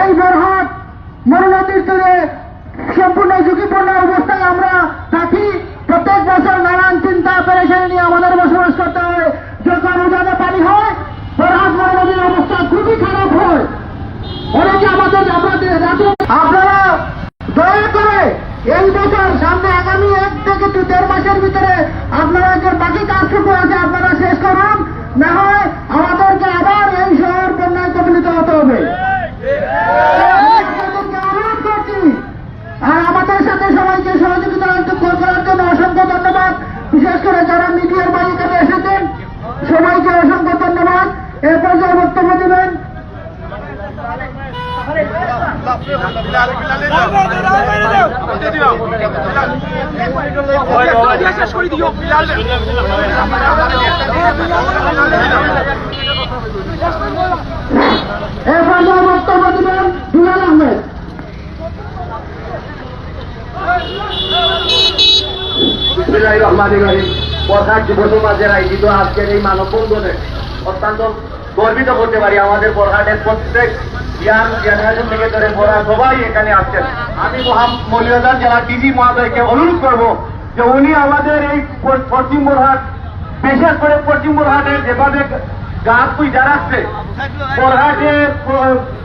এই বরহাট মরুনদীর তীরে সম্পূর্ণ ঝুঁকিপূর্ণ অবস্থায় আমরা থাকি, প্রত্যেক বছর নানান চিন্তা পেরেশানি নিয়ে আমাদের বসবাস করতে হয়। যখন উজানে পানি হয়, বরহাট মরুনদীর অবস্থা খুবই খারাপ হয়। অনেকে আমাদের আপনারা দয়া করে এই বছর, সামনে আগামী এক থেকে দু দেড় মাসের ভিতরে আপনারা যে বাকি কাজটুকু আছে, আপনারা শেষ করুন। না হয় আমাদেরকে আবার এই শহর বন্যায় কবলিত হতে হবে আপনাদেরকে অনুরোধ করছি আর আমাদের সাথে সবাইকে সহযোগিতা করার জন্য অসংখ্য ধন্যবাদ বিশেষ করে যারা মিডিয়ার মালিকানে এসেছেন সবাইকে অসংখ্য ধন্যবাদ এ পর্যায়ে বক্তব্য দেবেন এ পর্যায়ে বক্তব্য দেবেন দুলাল আহমেদ বরহাট যুব আজকের এই মানববন্ধনে অত্যন্ত গর্বিত করতে পারি আমাদের বরহাটের প্রত্যেক জেনারেশন থেকে ধরে সবাই এখানে আমি মহোদয়কে অনুরোধ করব যে উনি আমাদের এই পশ্চিম বরহাট বিশেষ করে পশ্চিম যেভাবে গাছ রাখছে বরহাটে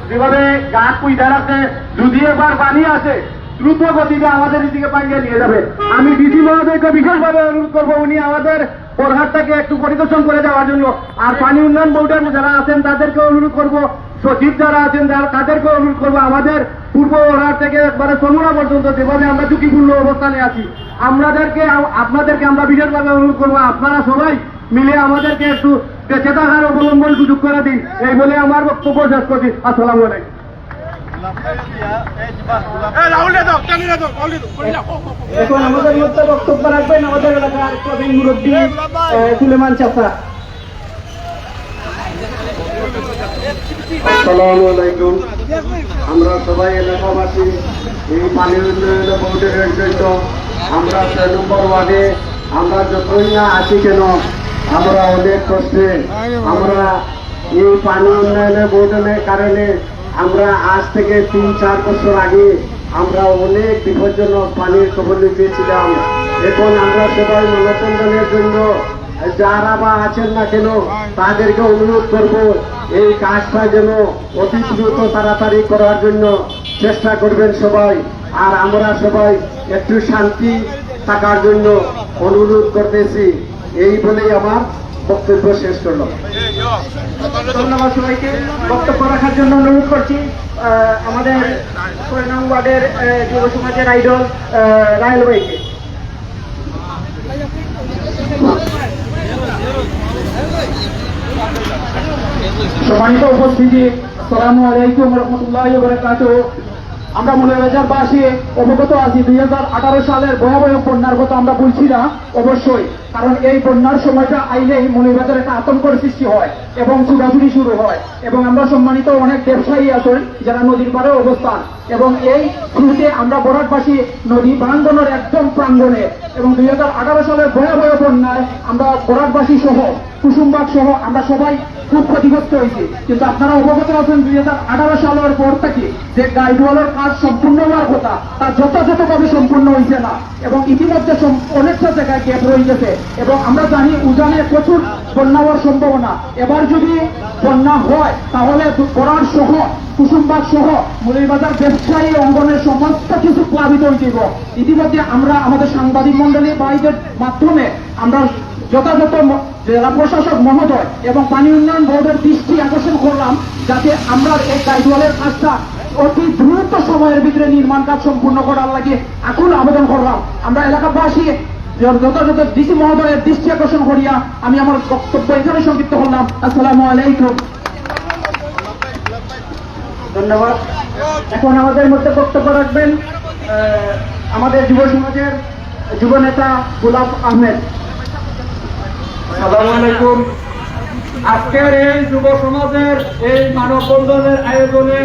যেভাবে গাছ পুইজা রাখছে যদি এবার পানি আসে, দ্রুত গতিতে আমাদের এদিকে পাইয়ে নিয়ে যাবে। আমি ডিসি মহোদয়কে বিশেষভাবে অনুরোধ করব উনি আমাদের প্রধানটাকে একটু পরিদর্শন করে যাওয়ার জন্য। আর পানি উন্নয়ন বোর্ডের যারা আছেন, তাদেরকে অনুরোধ করব সচিব যারা আছেন যারা তাদেরকে অনুরোধ করব আমাদের পূর্ব ওরার থেকে একবারে সমুনা পর্যন্ত যেভাবে আমরা ঝুঁকিপূর্ণ অবস্থানে আছি আমাদেরকে আপনাদেরকে আমরা বিশেষভাবে অনুরোধ করব আপনারা সবাই মিলে আমাদেরকে একটু বেঁচে থাকার অবলম্বন সুযোগ করে দিন। এই বলে আমার বক্তব্য শেষ করছি। আসসালামু আলাইকুম। এখন আমাদের মধ্যে বক্তব্য রাখবেন আমাদের এলাকার প্রবীণ মুরব্বী সুলেমান চাষা আলাইকুম। আমরা সবাই এলাকাবাসী, এই উন্নয়ন বোর্ডের আমরা ছয় নম্বর ওয়ার্ডে, আমরা যতই না কেন, আমরা অনেক কষ্টে। আমরা এই পানি উন্নয়ন বোর্ডের কারণে আমরা আজ থেকে তিন, চার বছর আগে আমরা অনেক বিপজ্জনক পানির কবলে পেয়েছিলাম। এখন আমরা সবাই মনোরঞ্জনের জন্য, যারা বা আছেন না কেন, তাদেরকে অনুরোধ করব এই কাজটা যেন অতি দ্রুত তাড়াতাড়ি করার জন্য চেষ্টা করবেন সবাই, আর আমরা সবাই একটু শান্তি থাকার জন্য অনুরোধ করতেছি। এই বলেই আমার বক্তব্য শেষ করলাম ধন্যবাদ সবাইকে। বক্তব্য রাখার জন্য অনুরোধ করছি আমাদের ওয়ার্ডের যুব সমাজের আইডল রায়ল ভাইকে। সম্মানিত উপস্থিতি। আসসালামু আলাইকুম রহমতুল্লাহ বরকাত আমরা মৌলবাজারবাসী অবগত আছি, দুই হাজার আঠারো সালের ভয়াবহ বন্যার কথা আমরা বলছি না, অবশ্যই। কারণ এই বন্যার সময়টা আইলেই মৌলবাজার একটা আতঙ্কর সৃষ্টি হয় এবং ছুটাছুটি শুরু হয়। এবং আমরা সম্মানিত অনেক ব্যবসায়ী আছেন যারা নদীর পাড়ে অবস্থান। এবং এই শুরুতে আমরা বরাকবাসী নদী প্রাঙ্গনের একদম প্রাঙ্গণে। এবং দুই হাজার আঠারো সালের ভয়াবহ বন্যায় আমরা বরাকবাসী সহ, কুসুমবাগ সহ আমরা সবাই খুব ক্ষতিগ্রস্ত হয়েছি। কিন্তু আপনারা অবগত আছেন দুই হাজার আঠারো সালের পর থেকে যে গাইডওয়ালের কাজ সম্পূর্ণ হওয়ার কথা, তা যথাযথভাবে সম্পূর্ণ হয়েছে না। এবং ইতিমধ্যে অনেকটা জায়গায় গ্যাপ রয়ে গেছে এবং আমরা জানি উজানে প্রচুর বন্যা হওয়ার সম্ভাবনা। এবার যদি বন্যা হয়, তাহলে করার সহ, কুসুমবাগ সহ মুলিবাজার ব্যবসায়ী অঙ্গনের সমস্ত কিছু প্লাবিত হয়ে যাব। ইতিমধ্যে আমরা আমাদের সাংবাদিক মন্ডলী ভাইদের মাধ্যমে আমরা যথাযথ প্রশাসক মহোদয় এবং পানি উন্নয়ন বোর্ডের দৃষ্টি আকর্ষণ করলাম যাতে আমরা এই গাইডওয়ালের কাজটা অতি দ্রুত সময়ের ভিতরে নির্মাণ কাজ সম্পূর্ণ করার লাগে আকুল আবেদন করলাম। আমরা এলাকাবাসী যথাযথ ডিসি মহোদয়ের দৃষ্টি আকর্ষণ করিয়া আমি আমার বক্তব্য এখানে সংক্ষিপ্ত করলাম। আসসালামু আলাইকুম। ধন্যবাদ। এখন আমাদের মধ্যে বক্তব্য রাখবেন আমাদের যুব সমাজের যুব নেতা গুলাব আহমেদ। সালাম আলাইকুম। আজকের এই যুব সমাজের এই মানববন্ধনের আয়োজনে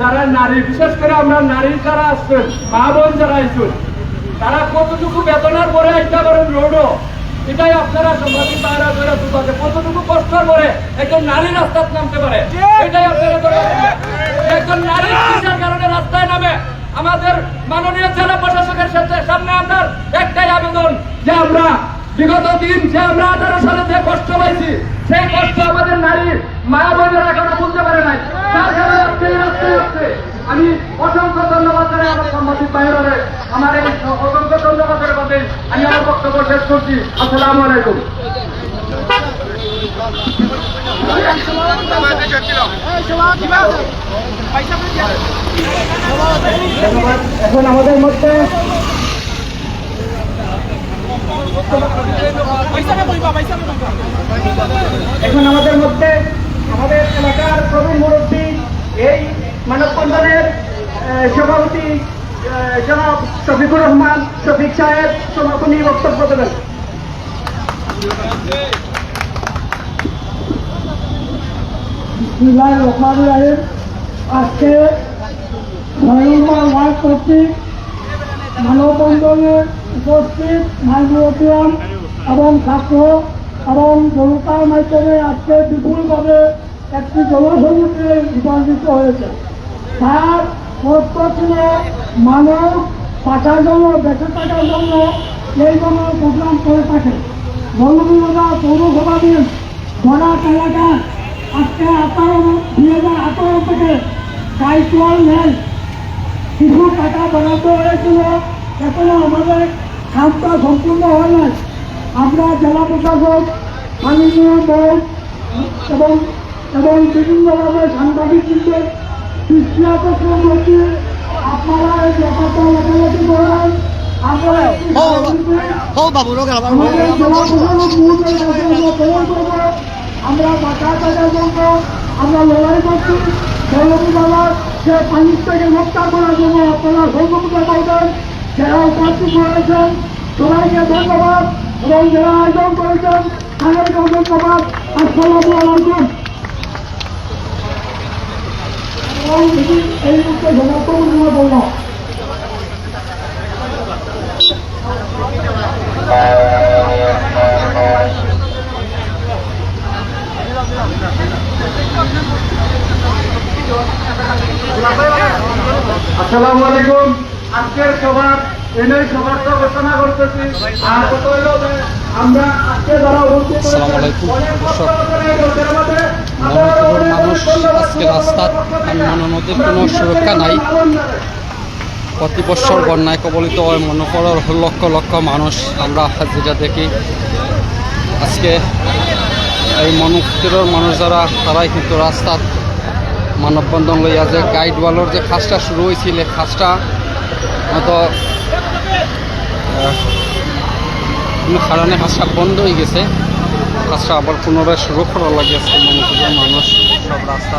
যারা নারী, বিশেষ করে আমরা নারী যারা আসছেন মা বোন যারা আসছেন তারা কতটুকু বেতনের পরে একটা করেন রোডও, এটাই আপনারা সাংবাদিক তারা ধরে বুঝাতে কতটুকু কষ্টের পরে একজন নারী রাস্তায় নামতে পারে, এটাই আপনারা ধরে একজন নারী আমাদের মাননীয় জেলা প্রশাসকের সাথে সামনে আপনার একটাই আবেদন যে আমরা বিগত দিন যে আমরা আঠারো সালে যে কষ্ট পাইছি সেই কষ্ট আমাদের নারী মা বোনেরা এখনও বুঝতে পারে নাই। তার কারণে আমি অসংখ্য ধন্যবাদ জানাই আমার সাংবাদিক বাইরে আমার এই অসংখ্য ধন্যবাদের মধ্যে আমি আমার বক্তব্য শেষ করছি। আসসালামু আলাইকুম। এখন আমাদের মধ্যে এখন আমাদের মধ্যে আমাদের এলাকার প্রবীণ মুরব্বী, এই মানববন্ধনের সভাপতি জনাব শফিকুর রহমান, শফিক সাহেব, সমাপনী বক্তব্য দেবেন। আজকে নভেম্বর ওয়ার্ড কর্তৃক মানববন্ধনে উপস্থিত মাইগ্রোপিয়ান এবং ছাত্র এবং জনতার মাধ্যমে আজকে বিপুলভাবে একটি জনসমুদ্রে রূপান্তরিত হয়েছে। তার অর্থ ছিল মানব বাঁচার জন্য বেঁচে থাকার জন্য এই জন্য প্রোগ্রাম করে থাকে। মৌলভীবাজার পৌরসভাধীন বরাক এলাকায় আজকে আঠারো দুই হাজার আঠারো থেকে দায়িত্ব নেয় কিছু টাকা বরাদ্দ হয়েছিল। এখনও আমাদের কাজটা সম্পূর্ণ হয় নাই। আমরা জেলা প্রশাসক স্থানীয় বোর্ড এবং এবং বিভিন্নভাবে সাংবাদিকদের দৃষ্টি আকর্ষণ করছি। আপনারা এই ব্যাপারটা লেখালেখি করেন। আমরা বাঁচা জন্য আমরা লড়াই করছি। দৌলতী বাবার সে পানির থেকে রক্ষা করার জন্য আপনারা সহযোগিতা করবেন যারা উপস্থিত করেছেন। সবাইকে ধন্যবাদ এবং যারা আয়োজন করেছেন। তাদেরকেও ধন্যবাদ আসসালামু আলাইকুম এই সমস্ত বললাম। আসসালামু আলাইকুম। আজকের সভার এনেই সভার তো ঘোষণা করতেছি। আর হইল যে আমরা আজকে যারা উপস্থিত মানুষ আজকে রাস্তার মধ্যে কোনো সুরক্ষা নাই। প্রতি বছর বন্যায় কবলিত হয় লক্ষ লক্ষ মানুষ। আমরা যেটা দেখি আজকে এই মনোকরের মানুষ যারা তারাই কিন্তু রাস্তার মানববন্ধন লইয়া যে গাইড ওয়ালের যে কাজটা শুরু হয়েছিল এই হয়তো কোনো কারণে কাজটা বন্ধ হয়ে গেছে। কাজটা আবার পুনরায় শুরু করা লাগিয়েছে মনে মানুষ সব রাস্তা।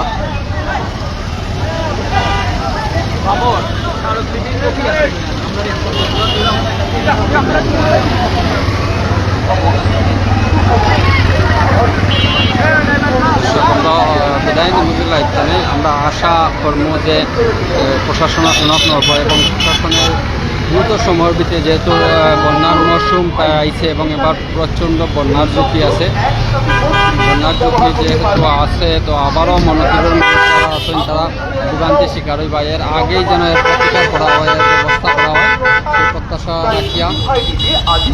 আমরা আমরা আশা কর্ম যে প্রশাসন শোনাক নব এবং প্রশাসনের দ্রুত সময়ের ভিতরে যেহেতু বন্যার মরশুম আইছে এবং এবার প্রচণ্ড বন্যার ঝুঁকি আছে। বন্যার ঝুঁকি যেহেতু আছে, তো আবারও মনোতীরের মানুষ যারা আছেন তারা ভোগান্তি শিকার হই বা এর আগেই যেন এর প্রতিকার করা হয়, এর ব্যবস্থা করা হয়। প্রত্যাশা রাখিয়া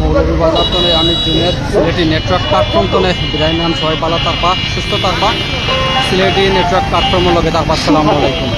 মৌলভীবাজার তলে আমি জুনের সিলেটি নেটওয়ার্ক প্ল্যাটফর্ম তলে বিদায় নাম সবাই ভালো থাকবা, সুস্থ থাকবা। সিলেটি নেটওয়ার্ক প্ল্যাটফর্মের লগে থাকবা আসসালামু আলাইকুম।